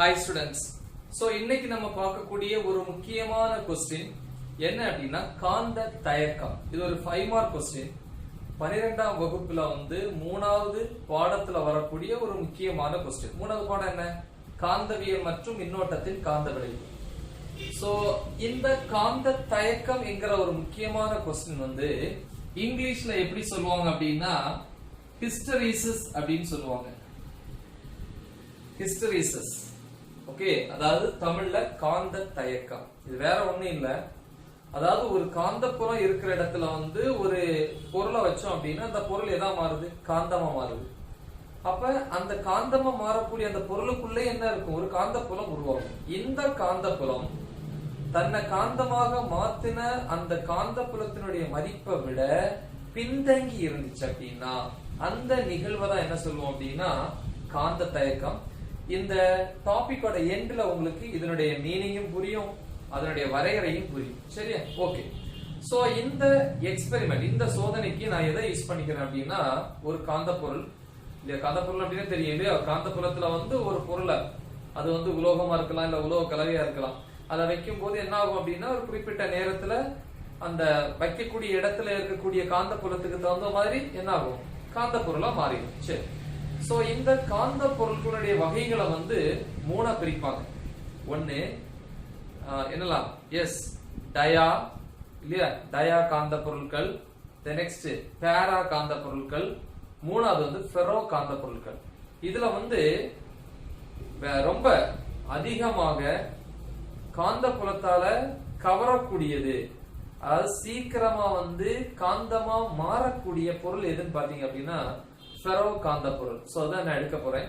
Hi students so இன்னைக்கு நம்ம பார்க்கக்கூடிய ஒரு முக்கியமான கொஸ்டின் என்ன அப்படின்னா காந்த தயக்கம். இது ஒரு ஃபைவ் மார்க் கொஸ்டின் பன்னிரெண்டாம் வகுப்புல வந்து மூணாவது பாடத்துல வரக்கூடிய ஒரு முக்கியமான கொஸ்டின் மூணாவது பாடம் என்ன? காந்தவியல் மற்றும் மின்னோட்டத்தின் காந்த விளைவு. ஸோ இந்த காந்த தயக்கம் என்கிற ஒரு முக்கியமான கொஸ்டின் வந்து இங்கிலீஷ்ல எப்படி சொல்லுவாங்க அப்படின்னா ஹிஸ்டரிசஸ் அப்படின்னு சொல்லுவாங்க. ஹிஸ்டரிசஸ் ஓகே அதாவது தமிழ்ல காந்த தயக்கம் இது வேற ஒண்ணும் இல்ல. அதாவது ஒரு காந்தப்புறம் இருக்கிற இடத்துல வந்து ஒரு பொருளை வச்சோம் அப்படின்னா அந்த பொருள் எதா மாறுது? காந்தமா மாறுது. அப்ப அந்த காந்தமா மாறக்கூடிய அந்த பொருளுக்குள்ளே என்ன இருக்கும்? ஒரு காந்தப்புலம் உருவாகும். இந்த காந்தப்புலம் தன்னை காந்தமாக மாத்தின அந்த காந்தப்புலத்தினுடைய மதிப்பை விட பின்தங்கி இருந்துச்சு அப்படின்னா அந்த நிகழ்வை தான் என்ன சொல்லுவோம் அப்படின்னா காந்த தயக்கம் இந்த டாபிக்கோட எண்ட்ல உங்களுக்கு இதனுடைய மீனிங்கும் புரியும் அதனுடைய வரையறையும் புரியும். சரியா? ஓகே சோ இந்த எக்ஸ்பெரிமெண்ட் இந்த சோதனைக்கு நான் எதை யூஸ் பண்ணிக்கிறேன் அப்படின்னா ஒரு காந்த பொருள். இல்லையா காந்த பொருள் அப்படின்னா தெரியும் இல்லையா? காந்த புலத்துல வந்து ஒரு பொருளை. அது வந்து உலோகமா இருக்கலாம் இல்ல உலோக கலவையா இருக்கலாம். அதை வைக்கும் போது என்ன ஆகும் அப்படின்னா ஒரு குறிப்பிட்ட நேரத்துல அந்த வைக்கக்கூடிய இடத்துல இருக்கக்கூடிய காந்த புலத்துக்கு தகுந்த மாதிரி என்ன ஆகும்? காந்த பொருளா மாறிடும். சரி. சோ இந்த காந்த பொருட்களுடைய வகைகளை வந்து மூணா பிரிப்பாங்க. ஒன்னு என்னலாம்? எஸ் டயா இல்லையா? டயா காந்த பொருட்கள் நெக்ஸ்ட் பேரா காந்த பொருட்கள் மூணாவது வந்து ஃபெரோ காந்த பொருட்கள். இதுல வந்து ரொம்ப அதிகமாக காந்த புலத்தால கவரக்கூடியது. அதாவது சீக்கிரமா வந்து காந்தமா மாறக்கூடிய பொருள் எதுன்னு பாத்தீங்க அப்படின்னா ஃபெரோ காந்த பொருள். சோ அதான் நான் எடுக்க போறேன்.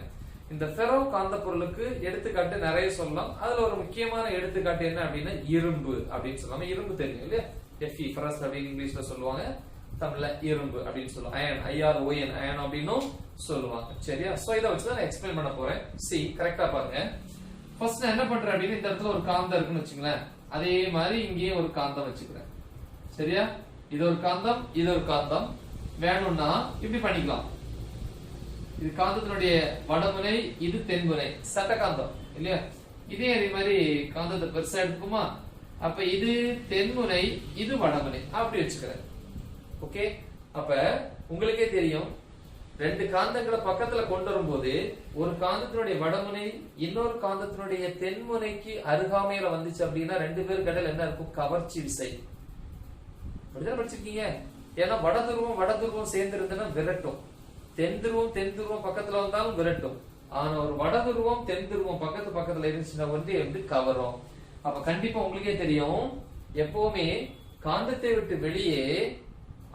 இந்த ஃபெரோ காந்த பொருளுக்கு எடுத்துக்காட்டு நிறைய சொல்லலாம். அதுல ஒரு முக்கியமான எடுத்துக்காட்டு என்ன அப்படின்னா இரும்பு அப்படின்னு சொல்லலாம் இரும்பு தெரியும் இல்லையா? எஃப்இ ஃபெரஸ் அப்படின்னு இங்கிலீஷ்ல சொல்லுவாங்க. தமிழ்ல இரும்பு அப்படின்னு சொல்லுவாங்க. அயன் ஐஆர் ஓஎன் அயன் அப்படின்னும் சொல்லுவாங்க. சரியா? சோ இதை வச்சு தான் நான் எக்ஸ்பிளைன் பண்ண போறேன். சி கரெக்டா பாருங்க. ஃபர்ஸ்ட் நான் என்ன பண்றேன் அப்படின்னு இந்த இடத்துல ஒரு காந்தம் இருக்குன்னு வச்சுங்களேன். அதே மாதிரி இங்கேயும் ஒரு காந்தம் வச்சுக்கிறேன். சரியா? இது ஒரு காந்தம் இது ஒரு காந்தம். வேணும்னா இப்படி பண்ணிக்கலாம். இது காந்தத்தினுடைய வடமுனை இது தென்முனை. சட்ட காந்தம் இல்லையா? இதே அதே மாதிரி காந்தத்தை பெருசா எடுத்துக்குமா? அப்ப இது தென்முனை இது வடமுனை. அப்படி வச்சுக்கிறேன். ஓகே அப்ப உங்களுக்கே தெரியும் ரெண்டு காந்தங்களை பக்கத்துல கொண்டு வரும்போது ஒரு காந்தத்தினுடைய வடமுனை இன்னொரு காந்தத்தினுடைய தென்முனைக்கு அருகாமையில வந்துச்சு அப்படின்னா ரெண்டு பேருக்கு இடையில என்ன இருக்கும்? கவர்ச்சி விசை. அப்படிதான் படிச்சிருக்கீங்க? ஏன்னா வட துருவம் வட துருவம் சேர்ந்து இருந்ததுன்னா விரட்டும். தென் துருவம் தென் துருவம் பக்கத்துல வந்தாலும் விரட்டும். ஆனா ஒரு வட துருவம் தென் துருவம் பக்கத்து பக்கத்துல இருந்துச்சுன்னா வந்து எப்படி கவரும்? அப்ப கண்டிப்பா உங்களுக்கே தெரியும் எப்பவுமே காந்தத்தை விட்டு வெளியே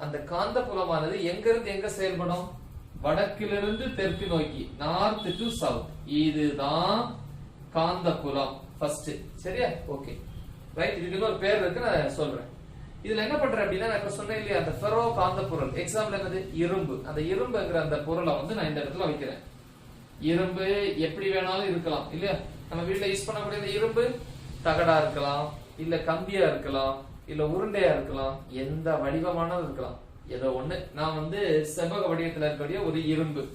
அந்த காந்த புலமானது எங்கிருந்து எங்க செயல்படும்? வடக்கிலிருந்து தெற்கு நோக்கி நார்த் டு சவுத் இதுதான் காந்த புலம் ஃபர்ஸ்ட் சரியா? ஓகே ரைட் இதுக்கு ஒரு பேர் இருக்கு நான் சொல்றேன். இதுல என்ன பண்றேன் அப்படின்னா நான் இப்ப சொன்னேன் இல்லையா அந்த ஃபெரோ காந்த பொருள். எக்ஸாம்பிள் என்னது? இரும்பு. அந்த இரும்புங்கிற அந்த பொருளை வந்து நான் இந்த இடத்துல வைக்கிறேன். இரும்பு எப்படி வேணாலும் இருக்கலாம் இல்லையா? நம்ம வீட்டுல யூஸ் பண்ணக்கூடிய அந்த இரும்பு தகடா இருக்கலாம் இல்ல கம்பியா இருக்கலாம் இல்ல உருண்டையா இருக்கலாம் எந்த வடிவமானாலும் இருக்கலாம். ஏதோ ஒண்ணு. நான் வந்து செவ்வக வடிவத்துல இருக்கக்கூடிய ஒரு இரும்பு.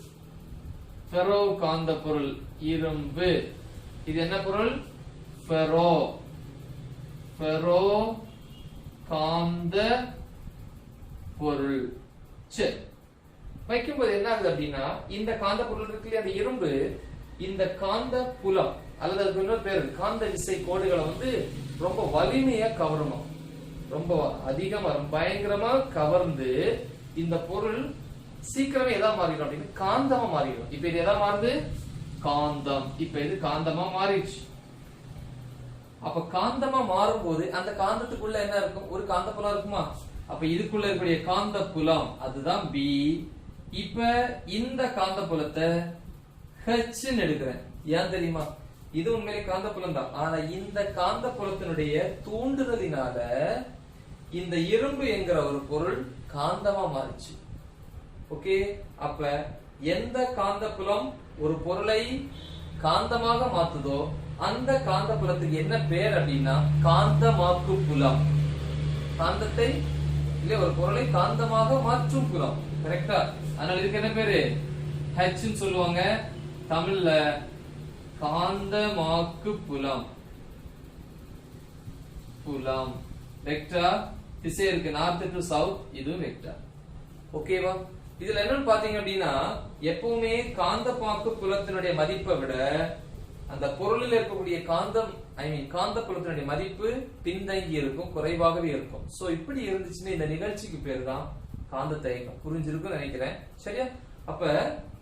ஃபெரோ காந்த பொருள் இரும்பு. இது என்ன பொருள்? ஃபெரோ. ஃபெரோ காந்த பொருள் சரி வைக்கும்போது என்ன ஆகுது அப்படின்னா இந்த காந்த பொருள் இருக்கு அந்த இரும்பு? இந்த காந்த புலம் அல்லது அதுக்கு இன்னொரு பேர் காந்த விசை கோடுகளை வந்து ரொம்ப வலிமையா கவரணும். ரொம்ப அதிகமா பயங்கரமா கவர்ந்து இந்த பொருள் சீக்கிரமே எதா மாறிடும் அப்படின்னு காந்தமா மாறிடும். இப்ப இது எதா மாறுது? காந்தம். இப்ப இது காந்தமா மாறிடுச்சு? அப்ப காந்தமா மாறும்போது அந்த காந்தத்துக்குள்ள என்ன இருக்கும்? ஒரு காந்த புலம் இருக்குமா? அப்ப இதுக்குள்ள இருக்கக்கூடிய காந்த புலம் அதுதான் பி இப்ப இந்த காந்த புலத்தை ஹெச்ன்னு எடுக்கிறேன். ஏன் தெரியுமா? இது உண்மையிலே காந்த புலம் தான். ஆனா இந்த காந்த புலத்தினுடைய தூண்டுதலினால இந்த இரும்பு என்கிற ஒரு பொருள் காந்தமா மாறுச்சு. ஓகே அப்ப எந்த காந்த புலம் ஒரு பொருளை காந்தமாக மாத்துதோ அந்த காந்த புலத்துக்கு என்ன பேர் அப்படின்னா காந்தமாக்கு புலம். காந்தத்தை இல்ல ஒரு பொருளை காந்தமாக மாற்றும் புலம். கரெக்டா அதனால இதுக்கு என்ன பேரு? ஹெச்னு சொல்லுவாங்க. தமிழ்ல காந்தமாக்கு புலம். புலம். வெக்டா திசை இருக்கு. நார்த் டு சவுத் இது வெக்டா ஓகேவா இதுல என்னன்னு பாத்தீங்க அப்படின்னா எப்பவுமே காந்தமாக்கு புலத்தினுடைய மதிப்பை விட அந்த பொருளில் இருக்கக்கூடிய காந்தம் ஐ மீன் காந்த புலத்தினுடைய மதிப்பு பின்தங்கி இருக்கும் குறைவாகவே இருக்கும். சோ இப்படி இருந்துச்சுன்னா இந்த நிகழ்ச்சிக்கு பேர் தான் காந்த தயக்கம் புரிஞ்சிருக்கும்னு நினைக்கிறேன். சரியா? அப்ப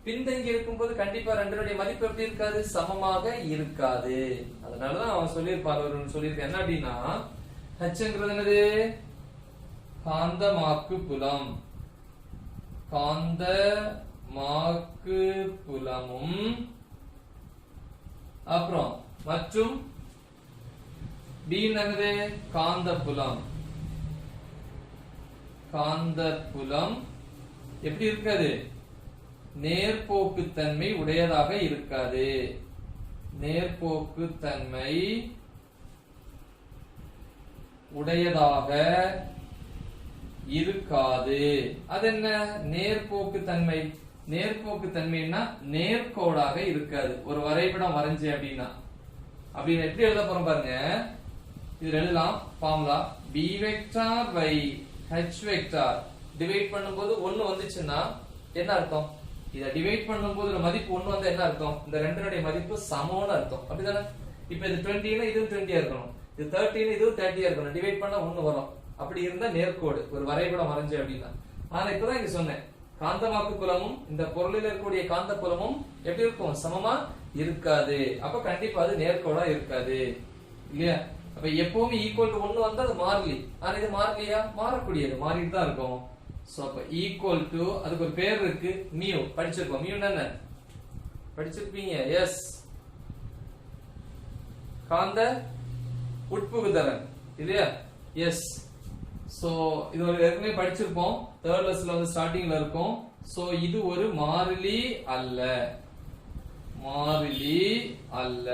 பின்தங்கி இருக்கும்போது கண்டிப்பா ரெண்டருடைய மதிப்பு எப்படி இருக்காது? சமமாக இருக்காது. அதனாலதான் அவன் சொல்லியிருப்பார் அவர் சொல்லியிருக்க. என்ன அப்படின்னா ஹச்ங்கிறது என்னது? காந்தமாக்கு புலம் காந்த மாக்கு புலமும் அப்புறம் மற்றும் பி என்னது காந்த புலம் காந்த புலம் எப்படி இருக்காது? நேர்போக்குத்தன்மை உடையதாக இருக்காது. நேர்போக்குத்தன்மை உடையதாக இருக்காது. அது என்ன நேர்போக்கு நேர்கோக்கு நேர்போக்கு தன்மைன்னா நேர்கோடாக இருக்காது. ஒரு வரைபடம் வரைஞ்சு அப்படின்னா. அப்படின்னு எப்படி எழுத போறோம் பாருங்க. இது எழுதலாம் formula B vector by H vector divide பண்ணும்போது ஒன்னு வந்துச்சுன்னா என்ன அர்த்தம்? இத டிவைட் பண்ணும்போது இந்த மதிப்பு ஒன்னு வந்தா என்ன அர்த்தம்? இந்த ரெண்டினுடைய மதிப்பு சமம்னு அர்த்தம். அப்படிதானே இப்ப இது டுவெண்ட்டினா இதுவும் டுவெண்ட்டியா இருக்கணும். இது தேர்ட்டின் இதுவும் தேர்ட்டியா இருக்கணும். டிவைட் பண்ணா ஒன்னு வரும். அப்படி இருந்தா நேர்கோடு. ஒரு வரைபடம் வரைஞ்சு அப்படின்னா. ஆனா இப்பதான் இங்க சொன்னேன். காந்தமாக்கு புலமும் இந்த பொருளில் இருக்கக்கூடிய காந்த புலமும் எப்படி இருக்கும்? சமமா இருக்காது. அப்ப கண்டிப்பா அது நேர்கோடா இருக்காது. இல்லையா? அப்ப எப்பவுமே ஈக்குவல் டு ஒன்னு வந்தா அது மாறலி. ஆனா இது மாறலையா? மாறக்கூடியது. மாறிட்டு தான் இருக்கும். சோ அப்ப ஈக்குவல் டு அதுக்கு ஒரு பேர் இருக்கு. மியூ படிச்சிருக்கோம். மியூ என்ன? படிச்சிருப்பீங்க. எஸ் காந்த உட்புகுதலன். இல்லையா? எஸ் சோ இது ஒரு ஏற்கனவே படிச்சிருப்போம். தேர்ட் லெஸ்ல வந்து ஸ்டார்டிங்ல இருக்கும். சோ இது ஒரு மாறிலி அல்ல. மாறிலி அல்ல.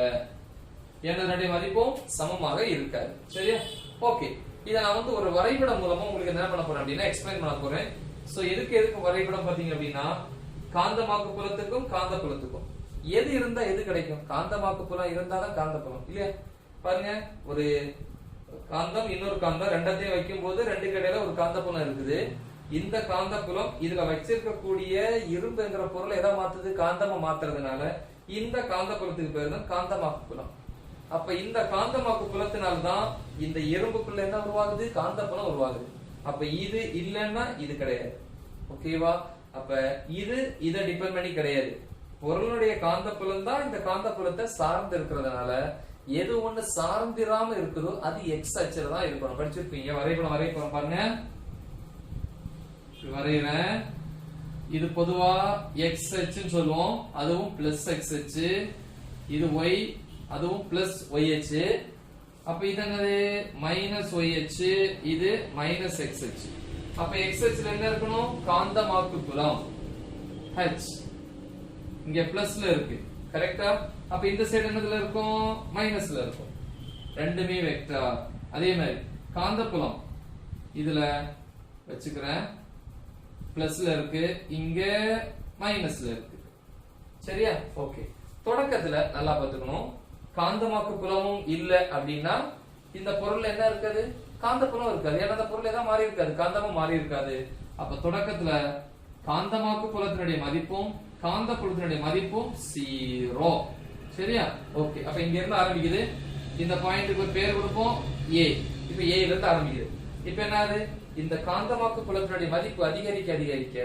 என்னுடைய மதிப்பும் சமமாக இருக்காது. சரியா? ஓகே இதை நான் வந்து ஒரு வரைபடம் மூலமா உங்களுக்கு என்ன பண்ண போறேன் அப்படின்னா எக்ஸ்பிளைன் பண்ண போறேன். சோ எதுக்கு எதுக்கு வரைபடம் பாத்தீங்க அப்படின்னா காந்தமாக்கு புலத்துக்கும் காந்த புலத்துக்கும் எது இருந்தா எது கிடைக்கும்? காந்தமாக்கு புலம் இருந்தாதான் காந்த புலம் இல்லையா? பாருங்க ஒரு காந்தம் இன்னொரு காந்தம் ரெண்டத்தையும் வைக்கும் போது ரெண்டு கடையில ஒரு காந்த புலம் இருக்குது. இந்த காந்த புலம் இதுல வச்சிருக்கக்கூடிய இரும்புங்கிற பொருளை எதை மாத்துது? காந்தமா மாத்துறதுனால இந்த காந்த புலத்துக்கு பேர் தான் காந்தமாக்கு புலம். அப்ப இந்த காந்தமாக்கு புலத்தினால்தான் இந்த இரும்புக்குள்ள என்ன உருவாகுது? காந்த புலம் உருவாகுது. அப்ப இது இல்லைன்னா இது கிடையாது. ஓகேவா அப்ப இது இதை டிபெண்ட் பண்ணி கிடையாது. பொருளுடைய காந்த புலம் தான் இந்த காந்த புலத்தை சார்ந்து இருக்கிறதுனால எது ஒண்ணு சார்ந்திராம இருக்குதோ அது எக்ஸ் அச்சில் தான் இருக்கணும். படிச்சிருப்பீங்க? வரைபடம் வரைய போறோம் பாருங்க வரைவேன் இது பொதுவா எக்ஸ் அச்சுன்னு சொல்லுவோம். அதுவும் பிளஸ் எக்ஸ் அச்சு. இது ஒய் அதுவும் பிளஸ் ஒய் அச்சு. அப்ப இது என்னது? மைனஸ் ஒய் அச்சு. இது மைனஸ் எக்ஸ் அச்சு. அப்ப எக்ஸ் அச்சுல என்ன இருக்கணும்? காந்தமாக்கு புலம். ஹெச் இங்க பிளஸ்ல இருக்கு. கரெக்டா அப்ப இந்த சைடு என்னதுல இருக்கும்? மைனஸ்ல இருக்கும். ரெண்டுமே வெக்டார் அதே மாதிரி காந்தப்புலம். இதுல வச்சுக்கிறேன். பிளஸ்ல இருக்கு. இங்க மைனஸ்ல இருக்கு. சரியா? ஓகே தொடக்கத்துல நல்லா பாத்துக்கணும் காந்தமாக்கு புலமும் இல்ல அப்படின்னா இந்த பொருள்ல என்ன இருக்காது? காந்த புலம் இருக்காது. ஏன்னா அந்த பொருள் ஏதாவது மாறி இருக்காது. காந்தமும் மாறி இருக்காது. அப்ப தொடக்கத்துல காந்தமாக்கு புலத்தினுடைய மதிப்பும் காந்த புலத்தினுடைய மதிப்பும் ஜீரோ சரியா? ஓகே அப்ப இங்க இருந்து ஆரம்பிக்குது. இந்த பாயிண்ட்டுக்கு ஒரு பேர் கொடுப்போம். ஏ இப்ப ஏ இருந்து ஆரம்பிக்குது. இப்ப என்னது? இந்த காந்தமாக்கு புலத்தினுடைய மதிப்பு அதிகரிக்க அதிகரிக்க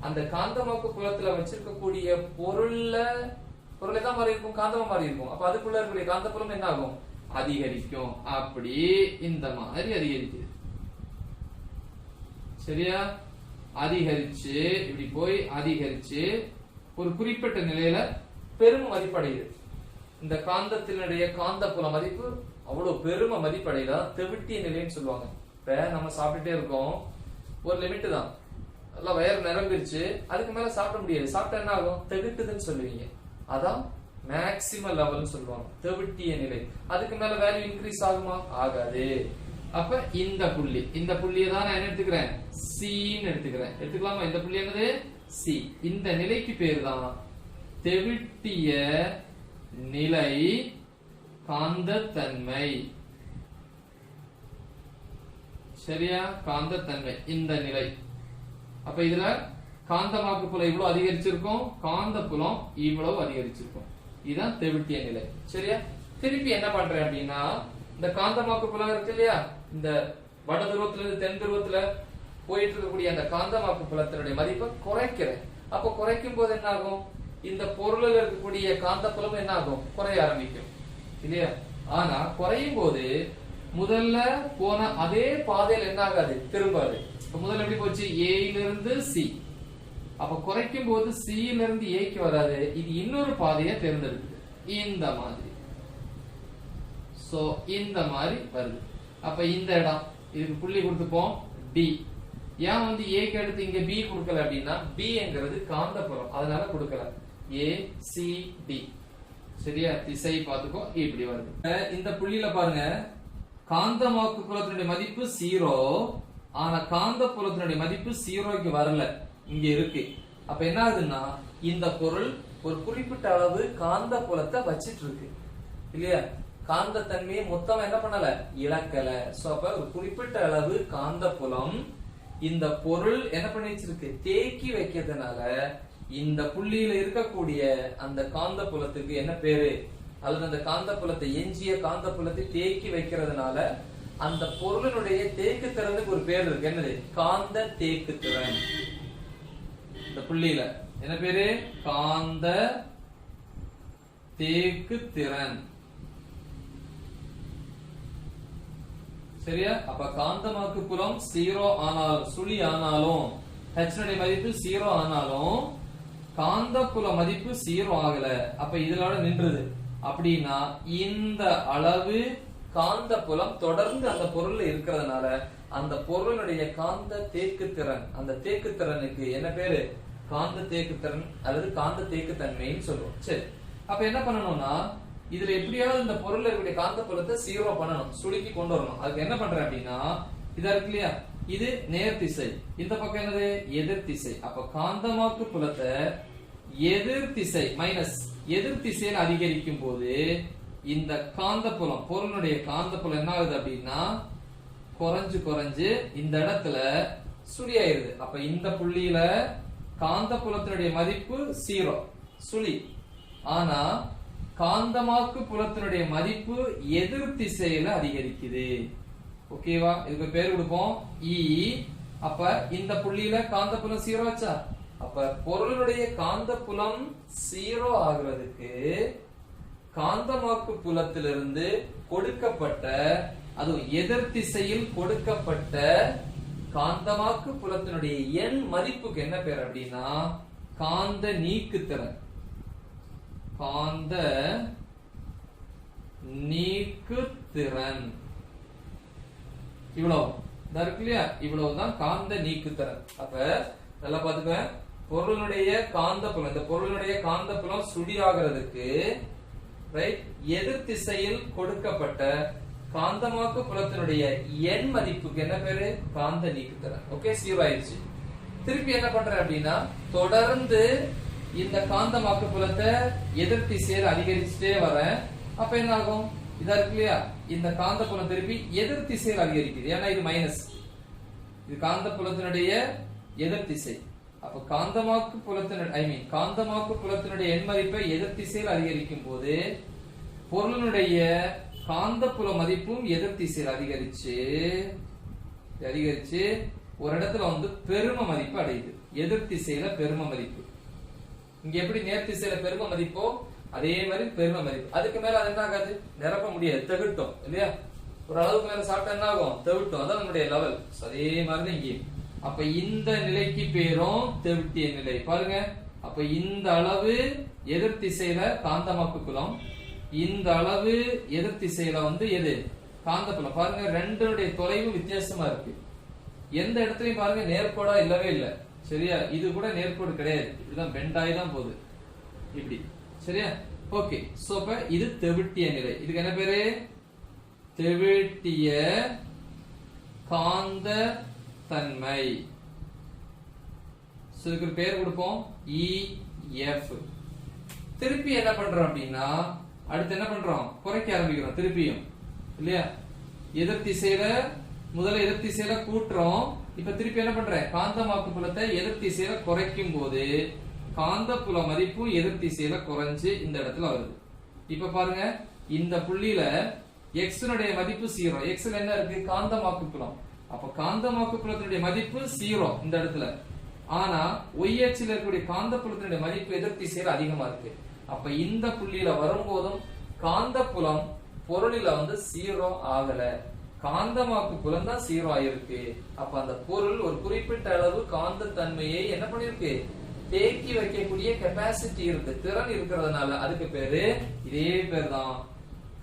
அந்த காந்தமாக்கு புலத்துல வச்சிருக்கக்கூடிய பொருள்ல பொருளை தான் மாறி இருக்கும் காந்தமா மாறி இருக்கும். அப்ப அதுக்குள்ள இருக்கக்கூடிய காந்த புலம் என்ன ஆகும்? அதிகரிக்கும். அப்படி இந்த மாதிரி அதிகரிக்குது. சரியா? அதிகரிச்சு இப்படி போய் அதிகரிச்சு ஒரு குறிப்பிட்ட நிலையில பெரும் மதிப்படையுது. இந்த காந்தத்தினுடைய காந்த புல மதிப்பு அவ்வளவு பெருமை மதிப்படையுதா தெவிட்டிய நிலைன்னு சொல்லுவாங்க. இப்ப நம்ம சாப்பிட்டுட்டே இருக்கோம். ஒரு லிமிட் தான். நல்லா வயர் நிரம்பிருச்சு. அதுக்கு மேல சாப்பிட முடியாது. சாப்பிட்டா என்ன ஆகும்? தெவிட்டுதுன்னு சொல்லுவீங்க. அதான் மேக்சிமம் லெவல்னு சொல்லுவாங்க. தெவிட்டிய நிலை. அதுக்கு மேல வேல்யூ இன்க்ரீஸ் ஆகுமா? ஆகாது. அப்ப இந்த புள்ளி. இந்த புள்ளியை தான் நான் என்ன எடுத்துக்கிறேன்? சீன்னு எடுத்துக்கிறேன். எடுத்துக்கலாமா? இந்த புள்ளி என்னது? சி இந்த நிலைக்கு பேர் தான் தெவிட்டிய நிலை காந்தத்தன்மை. சரியா? காந்தத்தன்மை. இந்த நிலை. அப்ப இதுல காந்தமாக்கு புலம் இவ்வளவு அதிகரிச்சிருக்கும் காந்த புலம் இவ்வளவு அதிகரிச்சிருக்கும். இதுதான் தெவிட்டிய நிலை. சரியா? திருப்பி என்ன பண்றேன் அப்படின்னா இந்த காந்தமாக்கு புலம் இருக்கு இல்லையா? இந்த வட துருவத்துல இருந்து தென் துருவத்துல போயிட்டு இருக்கக்கூடிய அந்த காந்தமாக்கு புலத்தினுடைய மதிப்பை குறைக்கிறேன். அப்ப குறைக்கும் போது என்ன ஆகும் இந்த பொருளில் இருக்கக்கூடிய காந்த புலம் என்ன ஆகும் குறைய ஆரம்பிக்கும். இல்லையா? ஆனா குறையும் போது முதல்ல போன அதே பாதையில் என்ன ஆகாது திரும்பாது. இப்ப முதல்ல எப்படி போச்சு? ஏல இருந்து சி அப்ப குறைக்கும் போது சியில இருந்து ஏக்கு வராது. இது இன்னொரு பாதையை தேர்ந்தெடுக்குது. இந்த மாதிரி. சோ இந்த மாதிரி வருது. அப்ப இந்த இடம். இதுக்கு புள்ளி கொடுத்துப்போம். டி ஏன் வந்து ஏக்கு அடுத்து இங்க பி கொடுக்கல அப்படின்னா பிங்கிறது என்கிறது அதனால கொடுக்கல. ஏ சி டி சரியா? திசை பார்த்துக்கோ இப்படி வருது. இந்த புள்ளியில பாருங்க. காந்தமாக்கு புலத்தினுடைய மதிப்பு ஜீரோ ஆனா காந்த புலத்தினுடைய மதிப்பு ஜீரோக்கு வரல. இங்க இருக்கு. அப்ப என்ன ஆகுதுன்னா இந்த பொருள் ஒரு குறிப்பிட்ட அளவு காந்த புலத்தை வச்சிட்டு இருக்கு இல்லையா? காந்த தன்மையை மொத்தமா என்ன பண்ணல? இழக்கல. சோ அப்ப ஒரு குறிப்பிட்ட அளவு காந்த புலம் இந்த பொருள் என்ன பண்ணி வச்சிருக்கு தேக்கி வைக்கிறதுனால இந்த புள்ளியில இருக்கக்கூடிய அந்த காந்த புலத்துக்கு என்ன பேரு? அல்லது அந்த காந்த புலத்தை எஞ்சிய காந்த புலத்தை தேக்கி வைக்கிறதுனால அந்த பொருளினுடைய தேக்கு திறனுக்கு ஒரு பேர் இருக்கு. என்னது? காந்த தேக்கு திறன் இந்த புள்ளியில. என்ன பேரு? காந்த தேக்கு திறன் சரியா? அப்ப காந்தமாக்கு புலம் சீரோ ஆனாலும் சுழி ஆனாலும் H மதிப்பு சீரோ ஆனாலும் காந்த புல மதிப்பு சீரோ ஆகல. அப்ப இதனோட நின்றுது. அப்படின்னா இந்த அளவு காந்த புலம் தொடர்ந்து அந்த பொருள்ல இருக்கிறதுனால அந்த பொருளுடைய காந்த தேக்கு திறன் அந்த தேக்கு திறனுக்கு என்ன பேரு? காந்த தேக்கு திறன் அல்லது காந்த தேக்கு தன்மைன்னு சொல்லுவோம். சரி. அப்ப என்ன பண்ணணும்னா இதுல எப்படியாவது இந்த பொருள்ல இருக்கக்கூடிய காந்த புலத்தை பண்ணணும் சுருக்கி கொண்டு வரணும். அதுக்கு என்ன பண்றேன் அப்படின்னா இதா இருக்கு இல்லையா? இது நேர் திசை. இந்த பக்கம் என்னது? எதிர் திசை. அப்ப காந்தமாக்கு புலத்தை எதிர் திசை மைனஸ் எதிர் திசையில் அதிகரிக்கும் போது இந்த காந்தப்புலம் பொருளுடைய காந்த புலம் என்ன ஆகுது அப்படின்னா குறைஞ்சு குறைஞ்சு இந்த இடத்துல சுழி ஆயிருது அப்ப இந்த புள்ளியில காந்த புலத்தினுடைய மதிப்பு சீரோ சுழி. ஆனா காந்தமாக்கு புலத்தினுடைய மதிப்பு எதிர் திசையில அதிகரிக்குது. ஓகேவா இதுக்கு பேர் கொடுப்போம். இ அப்ப இந்த புள்ளியில காந்த புலம் ஜீரோ ஆச்சா? அப்ப பொருளுடைய காந்த புலம் ஜீரோ ஆகுறதுக்கு காந்தமாக்கு புலத்திலிருந்து கொடுக்கப்பட்ட அதுவும் எதிர் திசையில் கொடுக்கப்பட்ட காந்தமாக்கு புலத்தினுடைய எண் மதிப்புக்கு என்ன பேர் அப்படின்னா? காந்த நீக்குத்திறன். காந்த நீக்குத்திறன் இவ்வளவு. இருக்கு இல்லையா? இவ்வளவுதான் காந்த நீக்குத்திறன் அப்ப நல்லா பாத்துக்க பொருளுடைய காந்த புலம் இந்த பொருளுடைய காந்த புலம் சுடியாகிறதுக்கு ரைட் எதிர் திசையில் கொடுக்கப்பட்ட காந்தமாக்கு புலத்தினுடைய எண் மதிப்புக்கு என்ன பேரு? காந்த நீக்குத்திறன் ஓகே சீரோ ஆயிடுச்சு. திருப்பி என்ன பண்றேன் அப்படின்னா தொடர்ந்து இந்த காந்தமாக்கு புலத்தை எதிர் திசையில் அதிகரிச்சுட்டே வரேன். அப்ப என்ன ஆகும் இதா இருக்கு இல்லையா? இந்த காந்த புலம் திருப்பி எதிர் திசையில் அதிகரிக்குது. ஏன்னா இது மைனஸ் இது காந்த புலத்தினுடைய எதிர் திசை. அப்ப காந்தமாக்கு புலத்தினுடைய ஐ மீன் காந்தமாக்கு புலத்தினுடைய எண் மதிப்பை எதிர் திசையில் அதிகரிக்கும் போது பொருளினுடைய காந்த புல மதிப்பும் எதிர் திசையில் அதிகரிச்சு அதிகரிச்சு ஒரு இடத்துல வந்து பெரும மதிப்பு அடையுது. எதிர் திசையில பெரும மதிப்பு. இங்க எப்படி நேர்த்திசையில பெரும மதிப்போ அதே மாதிரி பெரும மதிப்பு. அதுக்கு மேல அது என்ன ஆகாது நிரப்ப முடியாது. தவிட்டும் இல்லையா? ஒரு அளவுக்கு மேல சாப்பிட்டா என்ன ஆகும் தவிட்டோம் அதான் நம்முடைய லெவல் அதே மாதிரி தான் இங்கேயும். அப்ப இந்த நிலைக்கு பேரும் தெவிட்டிய நிலை. பாருங்க. அப்ப இந்த அளவு எதிர் திசையில காந்தமாக்கு குலம். இந்த அளவு எதிர் திசையில வந்து எது? காந்த குலம். பாருங்க ரெண்டுடைய தொலைவு வித்தியாசமா இருக்கு. எந்த இடத்துலயும் பாருங்க நேர்கோடா இல்லவே இல்லை. சரியா? இது கூட நேர்கோடு கிடையாது. இப்படிதான் பெண்டாய் தான் போகுது. இப்படி. சரியா? ஓகே சோ அப்ப இது தெவிட்டிய நிலை. இதுக்கு என்ன பேரு? தெவிட்டிய காந்த தன்மை இதுக்கு பேர் கொடுப்போம். இஎஃப் திருப்பி என்ன பண்றோம் அப்படின்னா அடுத்து என்ன பண்றோம்? குறைக்க ஆரம்பிக்கிறோம் திருப்பியும். இல்லையா? எதிர் திசையில முதல்ல எதிர் திசையில கூட்டுறோம். இப்ப திருப்பி என்ன பண்றேன் காந்தமாக்கு புலத்தை எதிர் திசையில குறைக்கும் போது காந்த புல மதிப்பு எதிர் திசையில குறைஞ்சு இந்த இடத்துல வருது. இப்ப பாருங்க இந்த புள்ளியில எக்ஸனுடைய மதிப்பு சீரோ எக்ஸ்ல என்ன இருக்கு? காந்தமாக்கு புலம். அப்ப காந்தமாக்கு புலத்தினுடைய மதிப்பு சீரோ இந்த இடத்துல. ஆனா ஒய்எச்ல இருக்கக்கூடிய காந்த புலத்தினுடைய மதிப்பு எதிர் திசையில அதிகமா இருக்கு. அப்ப இந்த புள்ளியில வரும்போதும் காந்த புலம் பொருளில வந்து சீரோ ஆகல. காந்தமாக்கு புலம் தான் ஜீரோ ஆயிருக்கு அப்ப அந்த பொருள் ஒரு குறிப்பிட்ட அளவு காந்த தன்மையை என்ன பண்ணிருக்கு? தேக்கி வைக்கக்கூடிய கெப்பாசிட்டி இருக்கு. திறன் இருக்கிறதுனால அதுக்கு பேரு இதே பேர் தான்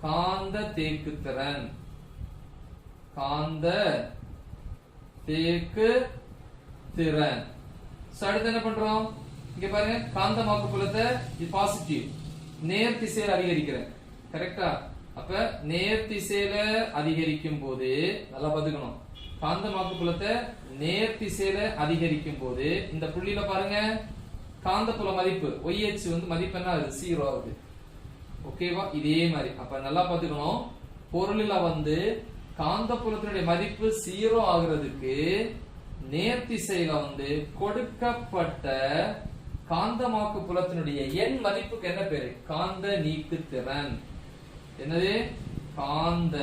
காந்த தேக்கு திறன். காந்த தேக்கு திறன். அடுத்து என்ன பண்றோம்? இங்க பாருங்க காந்தமாக்கு புலத்தை பாசிட்டிவ் நேர் திசையில் அதிகரிக்கிறேன். கரெக்டா அப்ப நேர் திசையில அதிகரிக்கும் போது நல்லா பாத்துக்கணும் காந்தமாக்கு புலத்தை நேர் திசையில அதிகரிக்கும் போது இந்த புள்ளியில பாருங்க காந்தப்புல மதிப்பு ஒய்ஹெச் வந்து மதிப்பு என்ன ஆகுது? சீரோ ஆகுது. ஓகேவா இதே மாதிரி. அப்ப நல்லா பாத்துக்கணும் பொருளில வந்து காந்தப்புலத்தினுடைய மதிப்பு சீரோ ஆகுறதுக்கு நேர்த்திசையில வந்து கொடுக்கப்பட்ட காந்தமாக்கு புலத்தினுடைய எண் மதிப்புக்கு என்ன பேரு? காந்த நீக்கு திறன் என்னது? காந்த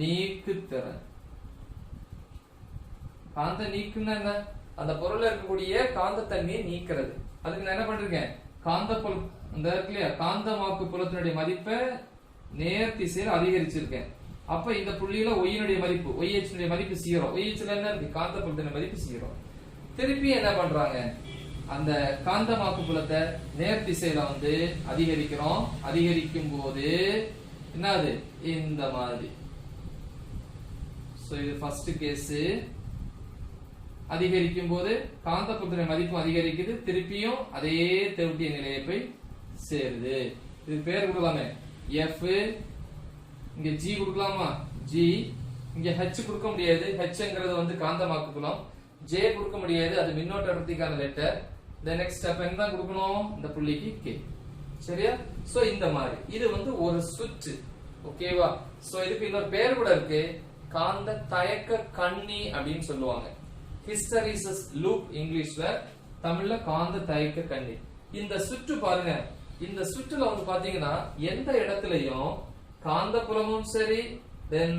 நீக்கு திறன் காந்த நீக்குன்னா என்ன? அந்த பொருள்ல இருக்கக்கூடிய காந்த தண்ணியை நீக்கிறது. அதுக்கு நான் என்ன பண்றேன் காந்த புல அந்த இல்லையா? காந்தமாக்கு புலத்தினுடைய மதிப்பை நேர் திசையில் அதிகரிச்சிருக்கேன். அப்ப இந்த புள்ளியில ஒய்யினுடைய மதிப்பு ஒய்ஹெச் மதிப்பு சீரோ ஒய்ஹெச்ல என்ன இருக்கு? காந்த புலத்தினுடைய மதிப்பு சீரோ திருப்பி என்ன பண்றாங்க? அந்த காந்தமாக்கு புலத்தை நேர் திசையில வந்து அதிகரிக்கிறோம். அதிகரிக்கும் போது என்னது? இந்த மாதிரி. சோ இது ஃபர்ஸ்ட் கேஸ் அதிகரிக்கும் போது காந்தப்புலத்தின் மதிப்பும் அதிகரிக்குது. திருப்பியும் அதே தெவிட்டிய நிலையை போய் சேருது. இது பேர் கொடுக்கலாமே. எஃப் இங்க ஜி கொடுக்கலாமா? ஜி இங்க ஹெச் கொடுக்க முடியாது. ஹெச்ங்கிறது வந்து காந்தமாக்கு புலம். ஜே கொடுக்க முடியாது. அது மின்னோட்ட லெட்டர் the நெக்ஸ்ட் step என்ன தான் கொடுக்கணும்? இந்த புள்ளிக்கு கே சரியா? சோ இந்த மாதிரி. இது வந்து ஒரு சுவிட்ச் ஓகேவா சோ இதுக்கு இன்னொரு பேர் கூட இருக்கு. காந்த தயக்க கண்ணி அப்படின்னு சொல்லுவாங்க. ஹிஸ்டரிசஸ் லூப் இங்கிலீஷ்ல தமிழ்ல காந்த தயக்க கண்ணி. இந்த சுற்று பாருங்க. இந்த சுற்றுல வந்து பாத்தீங்கன்னா எந்த இடத்துலயும் காந்த புலமும் சரி தென்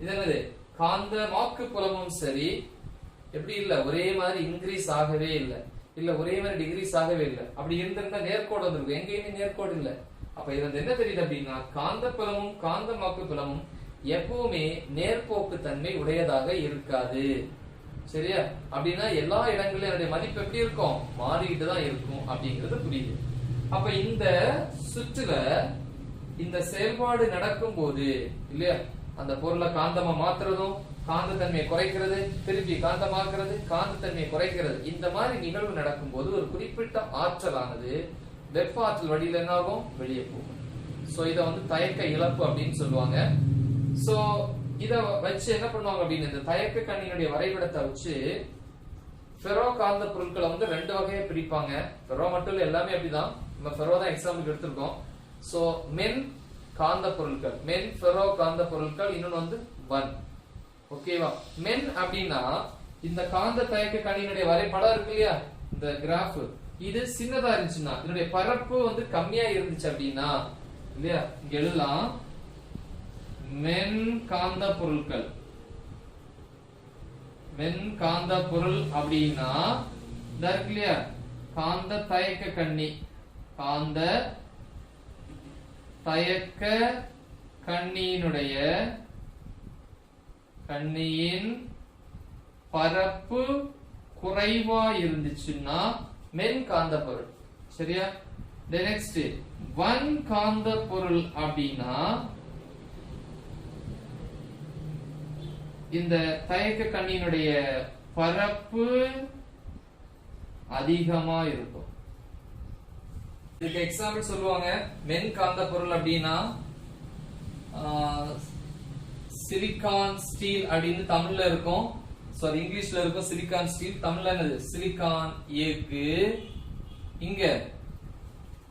இது என்னது? காந்த மாக்கு புலமும் சரி. எப்படி இல்ல? ஒரே மாதிரி இன்க்ரீஸ் ஆகவே இல்லை. இல்ல ஒரே மாதிரி டிகிரீஸ் ஆகவே இல்லை. அப்படி இருந்திருந்தா நேர்கோடு வந்திருக்கும். எங்கேயுமே நேர்கோடு இல்லை. அப்ப இதுல வந்து என்ன தெரியுது அப்படின்னா காந்த புலமும் காந்த புலமும் எப்பவுமே நேர்போக்கு தன்மை உடையதாக இருக்காது. சரியா? அப்படின்னா எல்லா இடங்களிலும் என்னுடைய மதிப்பு எப்படி இருக்கும்? மாறிக்கிட்டு தான் இருக்கும் அப்படிங்கிறது புரியுது. அப்ப இந்த சுற்றுல இந்த செயல்பாடு நடக்கும் போது இல்லையா? அந்த பொருளை காந்தமா மாத்துறதும் காந்த தன்மையை குறைக்கிறது திருப்பி காந்தமாக்குறது காந்த தன்மையை குறைக்கிறது. இந்த மாதிரி நிகழ்வு நடக்கும் போது ஒரு குறிப்பிட்ட ஆற்றலானது வெப்ப ஆற்றல் வழியில என்ன ஆகும்? வெளியே போகும். ஸோ இதை வந்து தயக்க இழப்பு அப்படின்னு சொல்லுவாங்க. ஸோ இதை வச்சு என்ன பண்ணுவாங்க அப்படின்னு இந்த தயக்க கண்ணினுடைய வரைபடத்தை வச்சு ஃபெரோ காந்த பொருட்களை வந்து ரெண்டு வகையை பிரிப்பாங்க. ஃபெரோ மட்டும் இல்லை எல்லாமே அப்படிதான். நம்ம ஃபெரோ தான் எக்ஸாம்பிள் எடுத்திருக்கோம். ஸோ மென் காந்த பொருட்கள் மென் ஃபெரோ காந்த பொருட்கள் இன்னொன்று வந்து வன். ஓகேவா? மென் அப்படின்னா இந்த காந்த தயக்க கணினுடைய வரைபடம் இருக்கு இல்லையா? இந்த கிராஃப் இது சின்னதா இருந்துச்சுன்னா இதனுடைய பரப்பு வந்து கம்மியா இருந்துச்சு அப்படின்னா இல்லையா? இங்க எழுதலாம் மென் காந்த பொருட்கள் மென் காந்த பொருள் அப்படின்னா இதா இருக்கு இல்லையா? காந்த தயக்க கண்ணி. காந்த தயக்க கண்ணியினுடைய கண்ணியின் பரப்பு குறைவா இருந்துச்சுன்னா மென் காந்த பொருள் சரியா நெக்ஸ்ட் வன் காந்த பொருள் அப்படின்னா இந்த தயக்க கண்ணினுடைய பரப்பு அதிகமா இருக்கும். இதுக்கு எக்ஸாம்பிள் சொல்லுவாங்க. மென் காந்த பொருள் அப்படின்னா சிலிகான் ஸ்டீல் அப்படின்னு தமிழ்ல இருக்கும். சாரி இங்கிலீஷ்ல இருக்கும் சிலிகான் ஸ்டீல். தமிழ்ல என்னது? சிலிகான் எஃகு. இங்க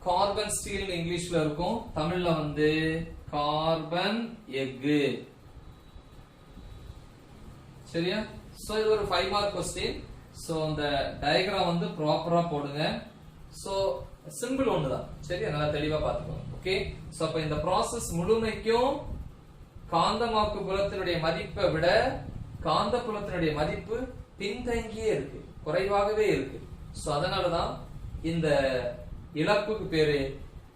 கார்பன் ஸ்டீல் இங்கிலீஷ்ல இருக்கும். தமிழ்ல வந்து கார்பன் எஃகு. சரியா? சோ இது ஒரு ஃபைவ் மார்க் கொஸ்டின் சோ அந்த டயக்ராம் வந்து ப்ராப்பரா போடுங்க. சோ சிம்பிள் ஒன்று தான் சரியா? நல்லா தெளிவா பாத்துக்கோங்க ஓகே சோ அப்ப இந்த ப்ராசஸ் முழுமைக்கும் காந்தமாக்கு புலத்தினுடைய மதிப்பை விட காந்த புலத்தினுடைய மதிப்பு பின்தங்கியே இருக்கு குறைவாகவே இருக்கு. ஸோ அதனாலதான் இந்த இழப்புக்கு பேரு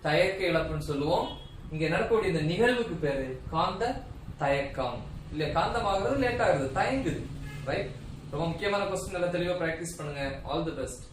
தயக்க இழப்புன்னு சொல்லுவோம். இங்க நடக்கக்கூடிய இந்த நிகழ்வுக்கு பேரு காந்த தயக்கம். இல்ல காந்தமாகிறது லேட் ஆகுது தயங்குது ரைட் ரொம்ப முக்கியமான கொஸ்டின் நல்லா தெளிவா பிராக்டிஸ் பண்ணுங்க. All the best